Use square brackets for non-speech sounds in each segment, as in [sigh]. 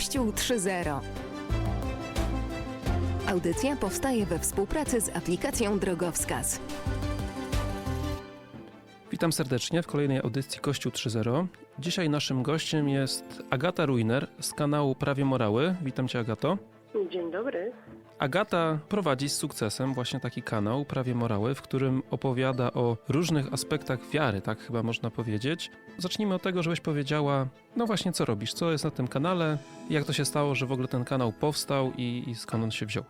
Kościół 3.0. Audycja powstaje we współpracy z aplikacją Drogowskaz. Witam serdecznie w kolejnej audycji Kościół 3.0. Dzisiaj naszym gościem jest Agata Ruiner z kanału Prawie Morały. Witam Cię, Agato. Dzień dobry. Agata prowadzi z sukcesem właśnie taki kanał Prawie Morały, w którym opowiada o różnych aspektach wiary, tak chyba można powiedzieć. Zacznijmy od tego, żebyś powiedziała, no właśnie co robisz, co jest na tym kanale, jak to się stało, że w ogóle ten kanał powstał i, i skąd on się wziął.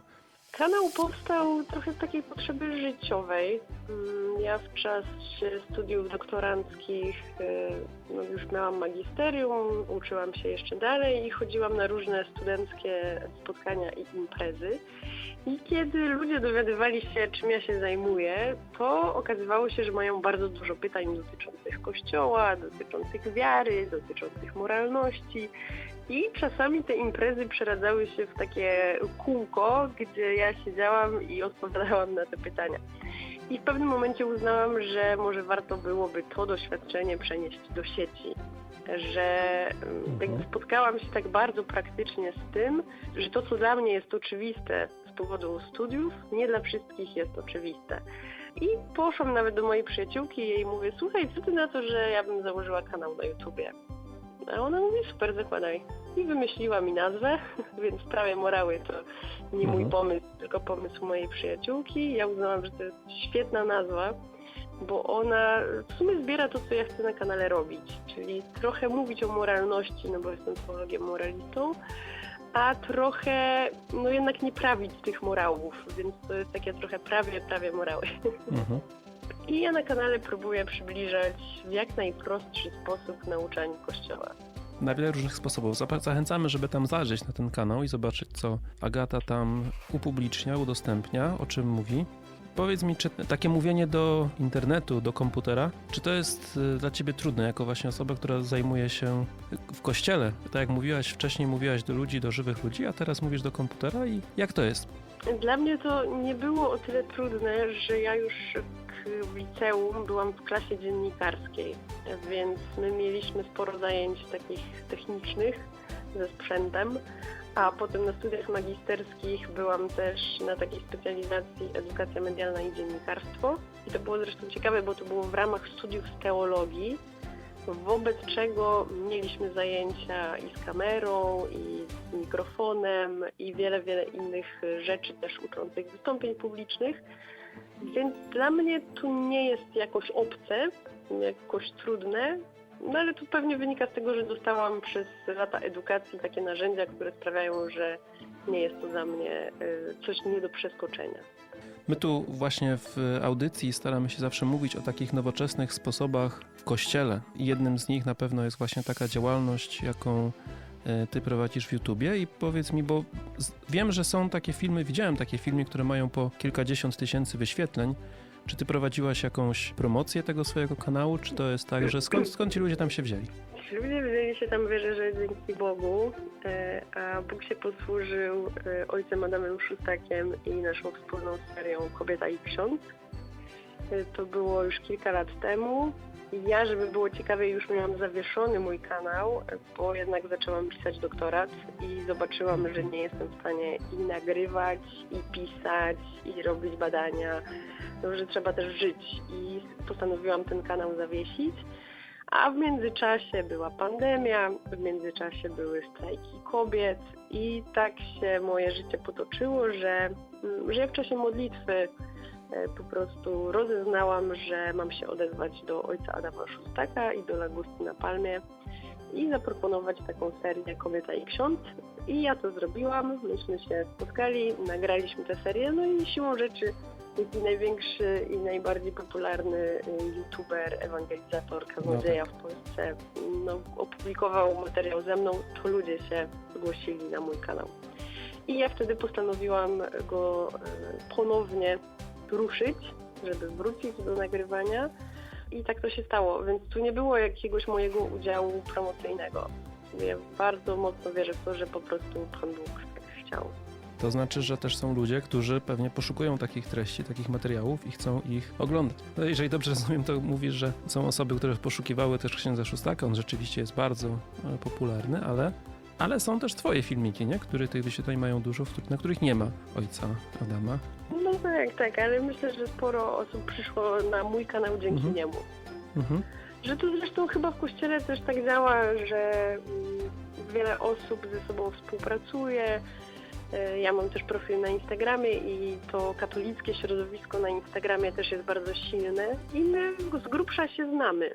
Kanał powstał trochę z takiej potrzeby życiowej. Mm, Ja w czasie studiów doktoranckich y, no już miałam magisterium, uczyłam się jeszcze dalej i chodziłam na różne studenckie spotkania i imprezy. I kiedy ludzie dowiadywali się, czym ja się zajmuję, to okazywało się, że mają bardzo dużo pytań dotyczących kościoła, dotyczących wiary, dotyczących moralności. I czasami te imprezy przeradzały się w takie kółko, gdzie ja siedziałam i odpowiadałam na te pytania. I w pewnym momencie uznałam, że może warto byłoby to doświadczenie przenieść do sieci. Że jakby spotkałam się tak bardzo praktycznie z tym, że to, co dla mnie jest oczywiste z powodu studiów, nie dla wszystkich jest oczywiste. I poszłam nawet do mojej przyjaciółki i jej mówię, słuchaj, co ty na to, że ja bym założyła kanał na YouTubie? A ona mówi, super, zakładaj. I wymyśliła mi nazwę, [laughs] więc prawie morały to nie mój Mhm. pomysł, tylko pomysł mojej przyjaciółki. Ja uznałam, że to jest świetna nazwa, bo ona w sumie zbiera to, co ja chcę na kanale robić, czyli trochę mówić o moralności, no bo jestem teologiem moralistą, a trochę, no jednak nie prawić tych morałów, więc to jest takie trochę prawie, prawie morały. [laughs] Mhm. I ja na kanale próbuję przybliżać w jak najprostszy sposób nauczanie Kościoła. Na wiele różnych sposobów. Zachęcamy, żeby tam zajrzeć na ten kanał i zobaczyć, co Agata tam upublicznia, udostępnia, o czym mówi. Powiedz mi, czy takie mówienie do internetu, do komputera, czy to jest y, dla ciebie trudne, jako właśnie osoba, która zajmuje się w kościele? Tak jak mówiłaś wcześniej, mówiłaś do ludzi, do żywych ludzi, a teraz mówisz do komputera i jak to jest? Dla mnie to nie było o tyle trudne, że ja już w liceum byłam w klasie dziennikarskiej, więc my mieliśmy sporo zajęć takich technicznych ze sprzętem, a potem na studiach magisterskich byłam też na takiej specjalizacji edukacja medialna i dziennikarstwo. I to było zresztą ciekawe, bo to było w ramach studiów z teologii, wobec czego mieliśmy zajęcia i z kamerą, i mikrofonem, i wiele, wiele innych rzeczy też uczących wystąpień publicznych. Więc dla mnie to nie jest jakoś obce, jakoś trudne, no ale to pewnie wynika z tego, że dostałam przez lata edukacji takie narzędzia, które sprawiają, że nie jest to dla mnie y, coś nie do przeskoczenia. My tu właśnie w audycji staramy się zawsze mówić o takich nowoczesnych sposobach w kościele. Jednym z nich na pewno jest właśnie taka działalność, jaką ty prowadzisz w YouTubie. I powiedz mi, bo wiem, że są takie filmy, widziałem takie filmy, które mają po kilkadziesiąt tysięcy wyświetleń. Czy ty prowadziłaś jakąś promocję tego swojego kanału, czy to jest tak, że skąd, skąd ci ludzie tam się wzięli? Ludzie wzięli się tam, wierzę, że dzięki Bogu, e, a Bóg się posłużył e, ojcem Adamem Szustakiem i naszą wspólną serią Kobieta i Ksiądz. To było już kilka lat temu. Ja, żeby było ciekawiej, już miałam zawieszony mój kanał, bo jednak zaczęłam pisać doktorat i zobaczyłam, że nie jestem w stanie i nagrywać, i pisać, i robić badania, no, że trzeba też żyć. I postanowiłam ten kanał zawiesić. A w międzyczasie była pandemia, w międzyczasie były strajki kobiet i tak się moje życie potoczyło, że, mm, że w czasie modlitwy po prostu rozeznałam, że mam się odezwać do ojca Adama Szustaka i do Lagusty na Palmie i zaproponować taką serię Kobieta i Ksiądz. I ja to zrobiłam, myśmy się spotkali, nagraliśmy tę serię, no i siłą rzeczy taki największy i najbardziej popularny y, youtuber, ewangelizator, kaznodzieja w Polsce. No, opublikował materiał ze mną, to ludzie się zgłosili na mój kanał. I ja wtedy postanowiłam go y, ponownie ruszyć, żeby wrócić do nagrywania. I tak to się stało, więc tu nie było jakiegoś mojego udziału promocyjnego. Ja bardzo mocno wierzę w to, że po prostu Pan Bóg tak chciał. To znaczy, że też są ludzie, którzy pewnie poszukują takich treści, takich materiałów i chcą ich oglądać. No, jeżeli dobrze rozumiem, to mówisz, że są osoby, które poszukiwały też księdza Szóstaka. On rzeczywiście jest bardzo e, popularny, ale Ale są też twoje filmiki, nie? Które tych wyświetleń mają dużo, na których nie ma ojca Adama. No tak, tak, ale myślę, że sporo osób przyszło na mój kanał dzięki Mhm. niemu. Mhm. Że to zresztą chyba w kościele też tak działa, że mm, wiele osób ze sobą współpracuje. E, Ja mam też profil na Instagramie i to katolickie środowisko na Instagramie też jest bardzo silne i my z grubsza się znamy.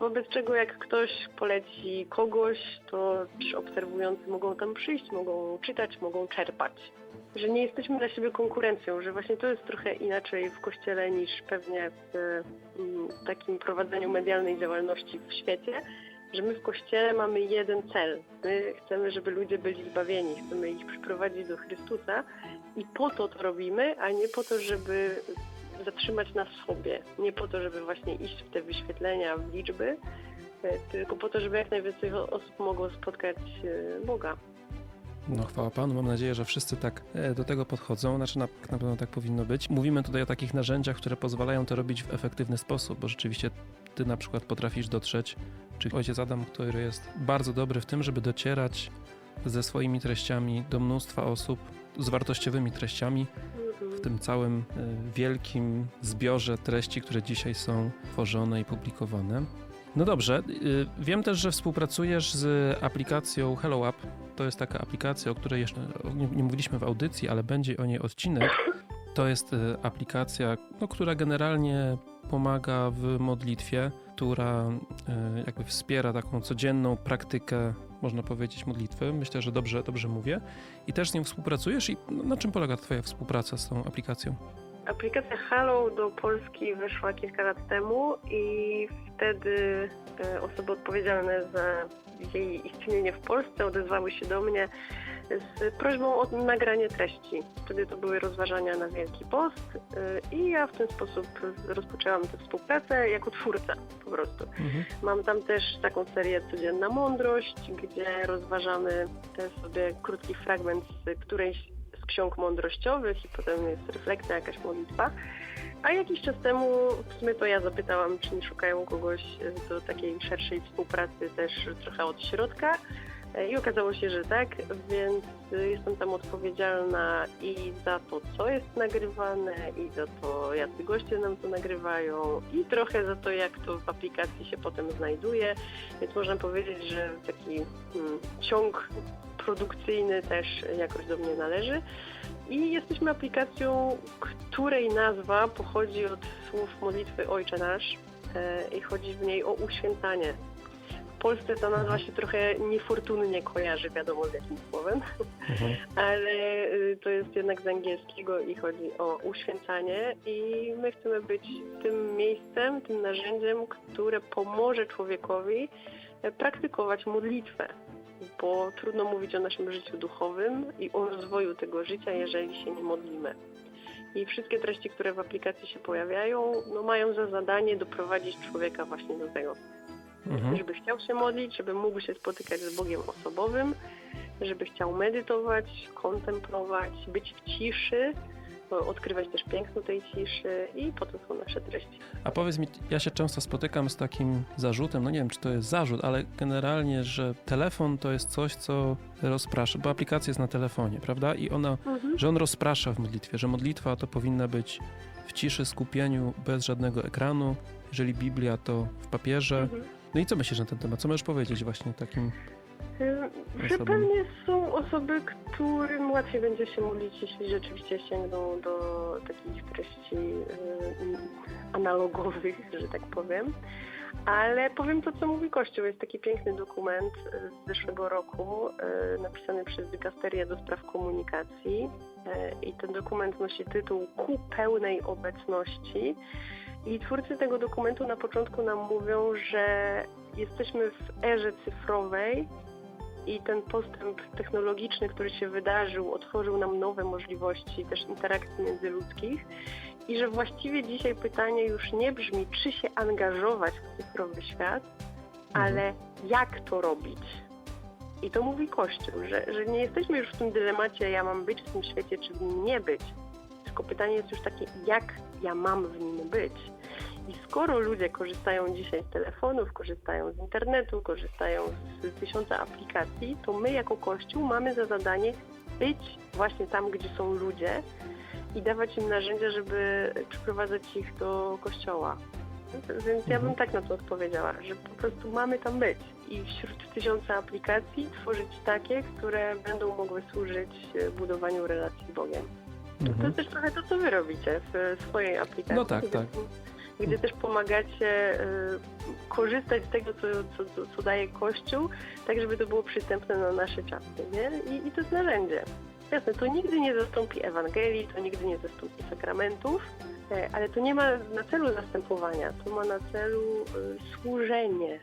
Wobec czego jak ktoś poleci kogoś, to też obserwujący mogą tam przyjść, mogą czytać, mogą czerpać. Że nie jesteśmy dla siebie konkurencją, że właśnie to jest trochę inaczej w kościele niż pewnie w mm, takim prowadzeniu medialnej działalności w świecie, że my w kościele mamy jeden cel. My chcemy, żeby ludzie byli zbawieni, chcemy ich przyprowadzić do Chrystusa i po to to robimy, a nie po to, żeby zatrzymać na sobie. Nie po to, żeby właśnie iść w te wyświetlenia, w liczby, e, tylko po to, żeby jak najwięcej osób mogło spotkać e, Boga. No chwała Panu, mam nadzieję, że wszyscy tak e, do tego podchodzą, znaczy na, na pewno tak powinno być. Mówimy tutaj o takich narzędziach, które pozwalają to robić w efektywny sposób, bo rzeczywiście ty na przykład potrafisz dotrzeć, czy ojciec Adam, który jest bardzo dobry w tym, żeby docierać ze swoimi treściami do mnóstwa osób, z wartościowymi treściami w tym całym e, wielkim zbiorze treści, które dzisiaj są tworzone i publikowane. No dobrze, y, wiem też, że współpracujesz z aplikacją Hello App. To jest taka aplikacja, o której jeszcze nie, mówiliśmy w audycji, ale będzie o niej odcinek. To jest y, aplikacja, no, która generalnie pomaga w modlitwie, która y, jakby wspiera taką codzienną praktykę, można powiedzieć, modlitwy. Myślę, że dobrze, dobrze mówię. I też z nią współpracujesz i no, na czym polega Twoja współpraca z tą aplikacją? Aplikacja Halo do Polski wyszła kilka lat temu i wtedy e, osoby odpowiedzialne za jej istnienie w Polsce odezwały się do mnie z prośbą o nagranie treści. Wtedy to były rozważania na Wielki Post e, i ja w ten sposób rozpoczęłam tę współpracę jako twórca po prostu. Mhm. Mam tam też taką serię Codzienna Mądrość, gdzie rozważamy sobie krótki fragment z którejś z ksiąg mądrościowych i potem jest refleksja, jakaś modlitwa. A jakiś czas temu w sumie to ja zapytałam, czy nie szukają kogoś do takiej szerszej współpracy też trochę od środka. E, I okazało się, że tak, więc e, jestem tam odpowiedzialna i za to, co jest nagrywane, i za to, jacy goście nam to nagrywają, i trochę za to, jak to w aplikacji się potem znajduje. Więc można powiedzieć, że taki mm, ciąg produkcyjny też jakoś do mnie należy. I jesteśmy aplikacją, której nazwa pochodzi od słów modlitwy Ojcze Nasz e, i chodzi w niej o uświęcanie. W Polsce ta nazwa się trochę niefortunnie kojarzy, wiadomo z jakim słowem, Mhm. [laughs] ale y, to jest jednak z angielskiego i chodzi o uświęcanie i my chcemy być tym miejscem, tym narzędziem, które pomoże człowiekowi e, praktykować modlitwę, bo trudno mówić o naszym życiu duchowym i o rozwoju tego życia, jeżeli się nie modlimy. I wszystkie treści, które w aplikacji się pojawiają, no mają za zadanie doprowadzić człowieka właśnie do tego, Mhm. żeby chciał się modlić, żeby mógł się spotykać z Bogiem osobowym, żeby chciał medytować, kontemplować, być w ciszy, bo odkrywać też piękno tej ciszy i po to są nasze treści. A powiedz mi, ja się często spotykam z takim zarzutem, no nie wiem, czy to jest zarzut, ale generalnie, że telefon to jest coś, co rozprasza, bo aplikacja jest na telefonie, prawda? I ona, że on rozprasza w modlitwie, że modlitwa to powinna być w ciszy, skupieniu, bez żadnego ekranu, jeżeli Biblia to w papierze. Mhm. No i co myślisz na ten temat? Co możesz powiedzieć właśnie takim? Że pewnie są osoby, którym łatwiej będzie się modlić, jeśli rzeczywiście sięgną do takich treści analogowych, że tak powiem. Ale powiem to, co mówi Kościół. Jest taki piękny dokument y, z zeszłego roku, y, napisany przez Dykasterię do spraw komunikacji. Y, I ten dokument nosi tytuł Ku pełnej obecności. I twórcy tego dokumentu na początku nam mówią, że jesteśmy w erze cyfrowej, i ten postęp technologiczny, który się wydarzył, otworzył nam nowe możliwości też interakcji międzyludzkich i że właściwie dzisiaj pytanie już nie brzmi, czy się angażować w cyfrowy świat, ale jak to robić. I to mówi Kościół, że, że nie jesteśmy już w tym dylemacie, ja mam być w tym świecie, czy w nim nie być. Tylko pytanie jest już takie, jak ja mam w nim być. I skoro ludzie korzystają dzisiaj z telefonów, korzystają z internetu, korzystają z tysiąca aplikacji, to my jako Kościół mamy za zadanie być właśnie tam, gdzie są ludzie i dawać im narzędzia, żeby przyprowadzać ich do Kościoła. Więc ja bym Mhm. tak na to odpowiedziała, że po prostu mamy tam być i wśród tysiąca aplikacji tworzyć takie, które będą mogły służyć budowaniu relacji z Bogiem. To Mhm. jest też trochę to, co wy robicie w swojej aplikacji. No tak, gdzie, tak. Gdzie też pomagacie y, korzystać z tego, co, co, co, co daje Kościół, tak żeby to było przystępne na nasze czasy, nie? I, I to jest narzędzie. Jasne, to nigdy nie zastąpi Ewangelii, to nigdy nie zastąpi sakramentów, e, ale to nie ma na celu zastępowania, to ma na celu y, służenie.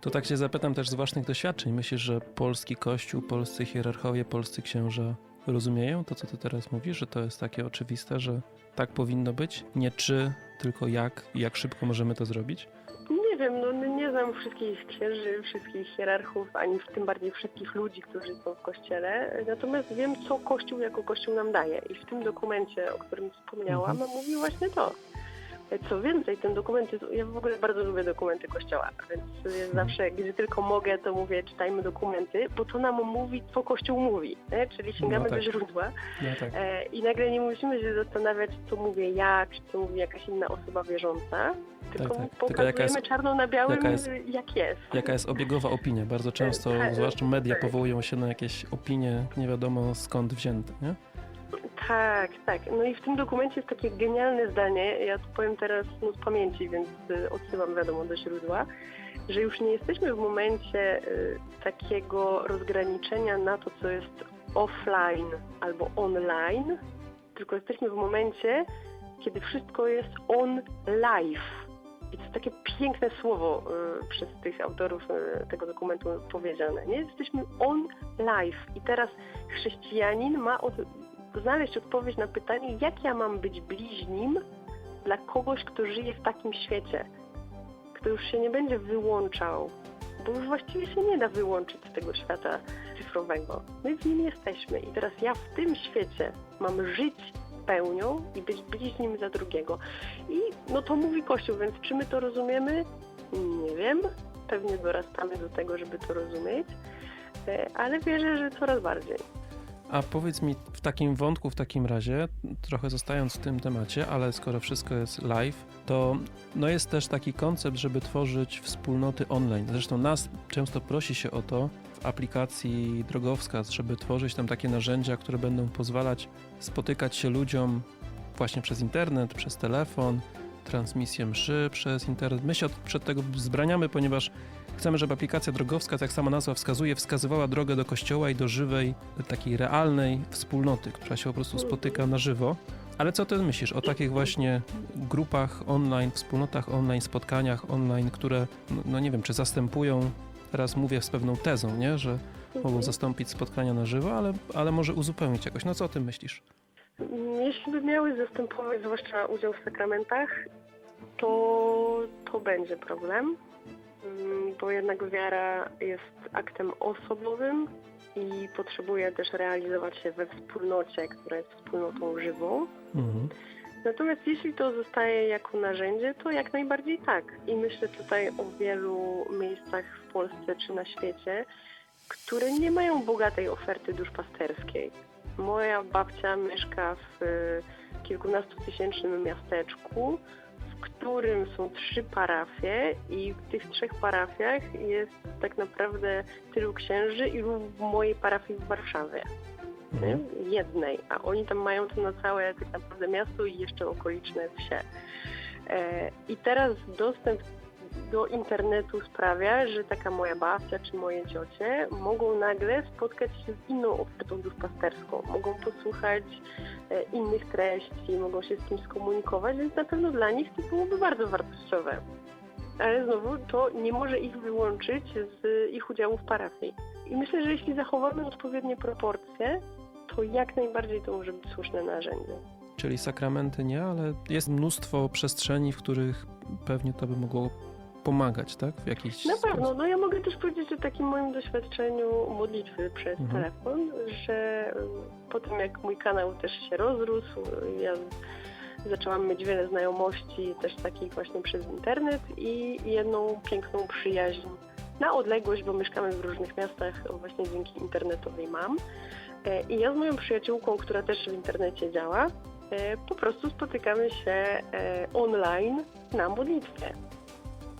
To tak się zapytam też z własnych doświadczeń. Myślisz, że polski kościół, polscy hierarchowie, polscy księża rozumieją to, co ty teraz mówisz, że to jest takie oczywiste, że tak powinno być? Nie czy, tylko jak i jak szybko możemy to zrobić? Nie wiem, no nie znam wszystkich księży, wszystkich hierarchów, ani w tym bardziej wszystkich ludzi, którzy są w kościele. Natomiast wiem, co Kościół jako Kościół nam daje. I w tym dokumencie, o którym wspomniałam, Mhm. mówi właśnie to. Co więcej, ten dokument jest, ja w ogóle bardzo lubię dokumenty Kościoła, więc ja zawsze, gdzie tylko mogę, to mówię, czytajmy dokumenty, bo to nam mówi, co Kościół mówi, nie? czyli sięgamy No tak. do źródła. No tak. E, I nagle nie musimy się zastanawiać, co mówię ja, czy co mówi jakaś inna osoba wierząca, tylko tak. Tylko pokazujemy jaka jest- czarno na białym, jaka jest- jak jest. Jaka jest obiegowa opinia? Bardzo często, tak, zwłaszcza media, tak. powołują się na jakieś opinie nie wiadomo skąd wzięte, nie? Tak, tak. No i w tym dokumencie jest takie genialne zdanie, ja to powiem teraz no, z pamięci, więc y, odsyłam wiadomo do źródła, że już nie jesteśmy w momencie y, takiego rozgraniczenia na to, co jest offline albo online, tylko jesteśmy w momencie, kiedy wszystko jest on live. I to jest takie piękne słowo y, przez tych autorów y, tego dokumentu powiedziane. Nie? Jesteśmy on live. I teraz chrześcijanin ma od, znaleźć odpowiedź na pytanie, jak ja mam być bliźnim dla kogoś, kto żyje w takim świecie, kto już się nie będzie wyłączał, bo już właściwie się nie da wyłączyć z tego świata cyfrowego. My w nim jesteśmy i teraz ja w tym świecie mam żyć pełnią i być bliźnim za drugiego. I no to mówi Kościół, więc czy my to rozumiemy? Nie wiem. Pewnie dorastamy do tego, żeby to rozumieć, e, ale wierzę, że coraz bardziej. A powiedz mi w takim wątku, w takim razie, trochę zostając w tym temacie, ale skoro wszystko jest live, to no jest też taki koncept, żeby tworzyć wspólnoty online. Zresztą nas często prosi się o to w aplikacji Drogowskaz, żeby tworzyć tam takie narzędzia, które będą pozwalać spotykać się ludziom właśnie przez internet, przez telefon, transmisję mszy przez internet. My się od, przed tego wzbraniamy, ponieważ Chcemy, żeby aplikacja drogowska, jak sama nazwa wskazuje, wskazywała drogę do kościoła i do żywej, takiej realnej wspólnoty, która się po prostu spotyka na żywo. Ale co ty myślisz o takich właśnie grupach online, wspólnotach online, spotkaniach online, które, no, no nie wiem, czy zastępują, teraz mówię z pewną tezą, nie, że mogą zastąpić spotkania na żywo, ale, ale może uzupełnić jakoś. No co o tym myślisz? Jeśli by miały zastępować zwłaszcza udział w sakramentach, to to będzie problem, Mm, bo jednak wiara jest aktem osobowym i potrzebuje też realizować się we wspólnocie, która jest wspólnotą żywą. Mhm. Natomiast jeśli to zostaje jako narzędzie, to jak najbardziej tak. I myślę tutaj o wielu miejscach w Polsce czy na świecie, które nie mają bogatej oferty duszpasterskiej. Moja babcia mieszka w y, kilkunastotysięcznym miasteczku, w którym są trzy parafie i w tych trzech parafiach jest tak naprawdę tylu księży, ilu w mojej parafii w Warszawie? Mhm. jednej, a oni tam mają to na całe tak naprawdę miasto i jeszcze okoliczne wsie. E, I teraz dostęp do internetu sprawia, że taka moja babcia czy moje ciocie mogą nagle spotkać się z inną ofertą duszpasterską, mogą posłuchać e, innych treści, mogą się z kimś skomunikować, więc na pewno dla nich to byłoby bardzo wartościowe. Ale znowu to nie może ich wyłączyć z ich udziału w parafii. I myślę, że jeśli zachowamy odpowiednie proporcje, to jak najbardziej to może być słuszne narzędzie. Czyli sakramenty nie, ale jest mnóstwo przestrzeni, w których pewnie to by mogło pomagać, tak? W jakiś Na sposób. pewno, no ja mogę też powiedzieć o takim moim doświadczeniu modlitwy przez Mhm. telefon, że y, po tym jak mój kanał też się rozrósł, ja Zaczęłam mieć wiele znajomości, też takich właśnie przez internet i jedną piękną przyjaźń na odległość, bo mieszkamy w różnych miastach, właśnie dzięki internetowej mam. E, I ja z moją przyjaciółką, która też w internecie działa, e, po prostu spotykamy się e, online na modlitwie.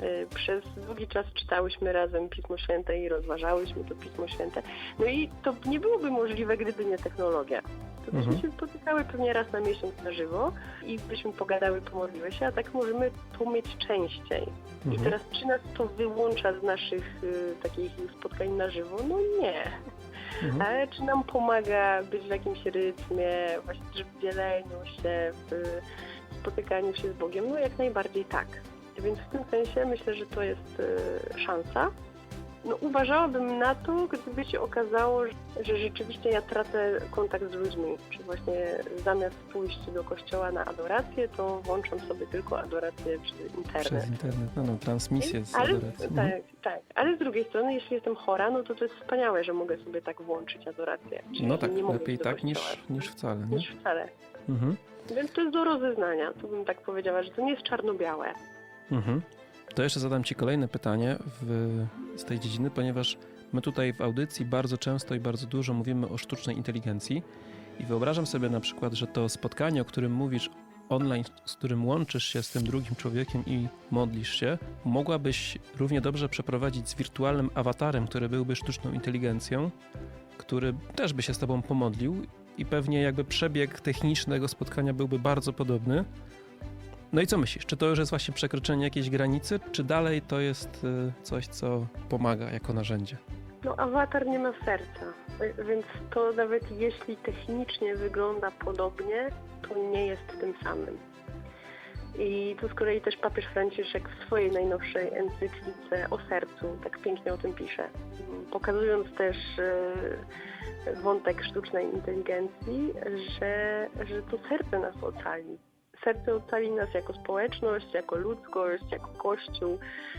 E, Przez długi czas czytałyśmy razem Pismo Święte i rozważałyśmy to Pismo Święte. No i to nie byłoby możliwe, gdyby nie technologia. To byśmy Mhm. się spotykały pewnie raz na miesiąc na żywo i byśmy pogadały, pomodliły się, a tak możemy to mieć częściej. I Mhm. teraz czy nas to wyłącza z naszych y, takich spotkań na żywo? No nie. Mhm. Ale czy nam pomaga być w jakimś rytmie, właśnie w dzieleniu się, w y, spotykaniu się z Bogiem? No jak najbardziej tak. Więc w tym sensie myślę, że to jest y, szansa. No uważałabym na to, gdyby się okazało, że- rzeczywiście ja tracę kontakt z ludźmi, czy właśnie zamiast pójść do kościoła na adorację, to włączam sobie tylko adorację przez internet. Przez internet, no, no transmisję z Ale, adoracji. Mhm. tak, tak. Ale z drugiej strony, jeśli jestem chora, no to to jest wspaniałe, że mogę sobie tak włączyć adorację. Czyli No tak, lepiej tak niż, kościoła. niż wcale, nie? niż wcale. Mhm. Więc to jest do rozeznania. Tu bym tak powiedziała, że to nie jest czarno-białe. Mhm. To jeszcze zadam Ci kolejne pytanie w, z tej dziedziny, ponieważ my tutaj w audycji bardzo często i bardzo dużo mówimy o sztucznej inteligencji i wyobrażam sobie na przykład, że to spotkanie, o którym mówisz online, z którym łączysz się z tym drugim człowiekiem i modlisz się, mogłabyś równie dobrze przeprowadzić z wirtualnym awatarem, który byłby sztuczną inteligencją, który też by się z Tobą pomodlił i pewnie jakby przebieg technicznego spotkania byłby bardzo podobny. No i co myślisz? Czy to już jest właśnie przekroczenie jakiejś granicy, czy dalej to jest y, coś, co pomaga jako narzędzie? No, awatar nie ma serca, więc to nawet jeśli technicznie wygląda podobnie, to nie jest tym samym. I tu z kolei też papież Franciszek w swojej najnowszej encyklice o sercu tak pięknie o tym pisze, pokazując też e, wątek sztucznej inteligencji, że, że to serce nas ocali. Serce ocali nas jako społeczność, jako ludzkość, jako Kościół.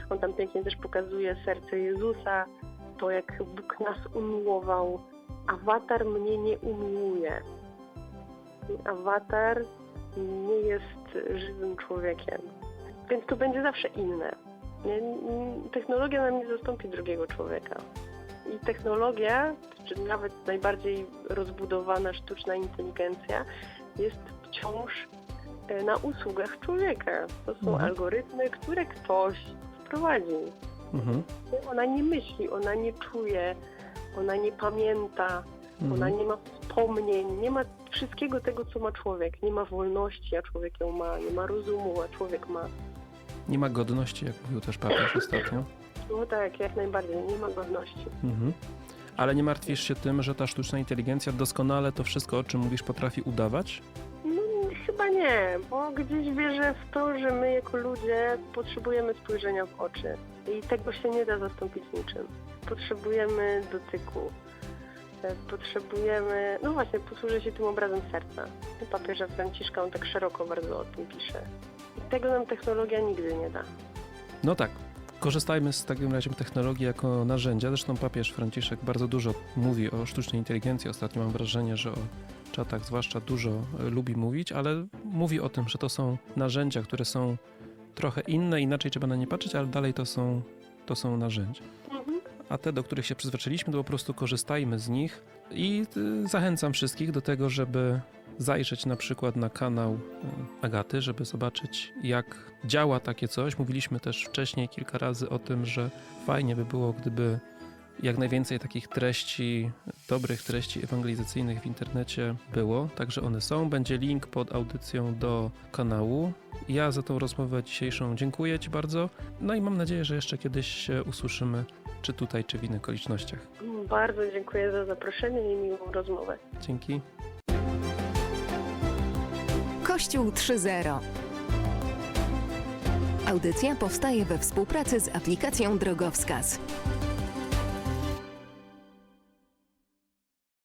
On tam pięknie też pokazuje serce Jezusa, to jak Bóg nas umiłował. Awatar mnie nie umiłuje. Awatar nie jest żywym człowiekiem. Więc to będzie zawsze inne. Technologia nam nie zastąpi drugiego człowieka. I technologia, czy nawet najbardziej rozbudowana sztuczna inteligencja, jest wciąż na usługach człowieka. To są Mhm. algorytmy, które ktoś wprowadził. Mhm. Ona nie myśli, ona nie czuje, ona nie pamięta, ona Mhm. nie ma wspomnień, nie ma wszystkiego tego, co ma człowiek. Nie ma wolności, a człowiek ją ma, nie ma rozumu, a człowiek ma. Nie ma godności, jak mówił też papież ostatnio. No tak, jak najbardziej, nie ma godności. Mhm. Ale nie martwisz się tym, że ta sztuczna inteligencja doskonale to wszystko, o czym mówisz, potrafi udawać? Chyba nie, bo gdzieś wierzę w to, że my jako ludzie potrzebujemy spojrzenia w oczy i tego się nie da zastąpić niczym. Potrzebujemy dotyku. E, Potrzebujemy, no właśnie, posłużę się tym obrazem serca. Papieża Franciszka, on tak szeroko bardzo o tym pisze. I tego nam technologia nigdy nie da. No tak. Korzystajmy z takim razie technologii jako narzędzia. Zresztą papież Franciszek bardzo dużo mówi o sztucznej inteligencji. Ostatnio mam wrażenie, że o czatach zwłaszcza dużo e, lubi mówić, ale mówi o tym, że to są narzędzia, które są trochę inne, inaczej trzeba na nie patrzeć, ale dalej to są, to są narzędzia. Mhm. a te, do których się przyzwyczailiśmy, to po prostu korzystajmy z nich i y, zachęcam wszystkich do tego, żeby zajrzeć na przykład na kanał y, Agaty, żeby zobaczyć jak działa takie coś. Mówiliśmy też wcześniej kilka razy o tym, że fajnie by było, gdyby jak najwięcej takich treści, dobrych treści ewangelizacyjnych w internecie było, także one są. Będzie link pod audycją do kanału. Ja za tą rozmowę dzisiejszą dziękuję Ci bardzo. No i mam nadzieję, że jeszcze kiedyś się usłyszymy, czy tutaj, czy w innych okolicznościach. Bardzo dziękuję za zaproszenie i miłą rozmowę. Dzięki. Kościół 3.0 Audycja powstaje we współpracy z aplikacją Drogowskaz.